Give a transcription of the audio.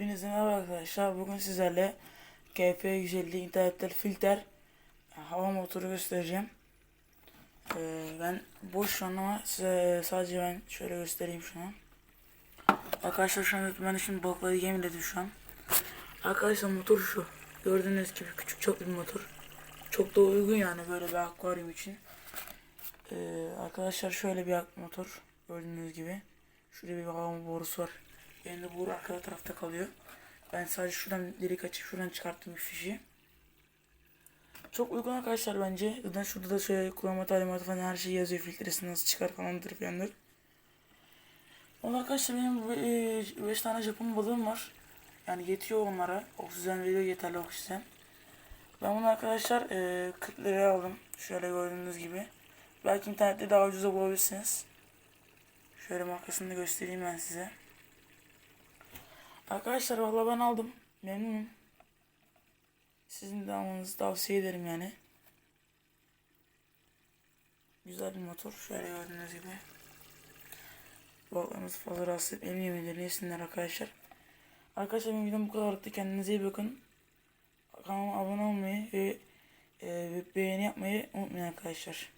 Hepinize merhaba arkadaşlar. Bugün sizlerle KP 150 internetler filter hava motoru göstereceğim. Ee, ben boş şu an ama size sadece ben şöyle göstereyim şu an. Arkadaşlar şu an ben şimdi balıkları yemledim şu an. Arkadaşlar motor şu. Gördüğünüz gibi küçük çok bir motor. Çok da uygun yani böyle bir akvaryum için. Ee, arkadaşlar şöyle bir motor. Gördüğünüz gibi. Şurada bir hava borusu var. Benim de boru arka tarafta kalıyor. Ben sadece şuradan delik açıp şuradan çıkarttım bir fişi. Çok uygun arkadaşlar bence. Zaten şurada da şöyle kullanma talimatı falan her şey yazıyor. Filtresi nasıl çıkar falandır falandır. Valla arkadaşlar benim 5 tane Japon balığım var. Yani yetiyor onlara. Oksijen veriyor yeterli oksijen. Ben bunu arkadaşlar e, 40 liraya aldım. Şöyle gördüğünüz gibi. Belki internette daha ucuza bulabilirsiniz. Şöyle markasını da göstereyim ben size. Arkadaşlar valla ben aldım. Memnunum. Sizin de almanızı tavsiye ederim yani. Güzel bir motor. Şöyle gördüğünüz gibi. Balıklarınızı fazla rahatsız etmeyelim yemeğlerini yesinler arkadaşlar. Arkadaşlar benim videom bu kadardı. Kendinize iyi bakın. Kanalıma abone olmayı ve e, beğeni yapmayı unutmayın arkadaşlar.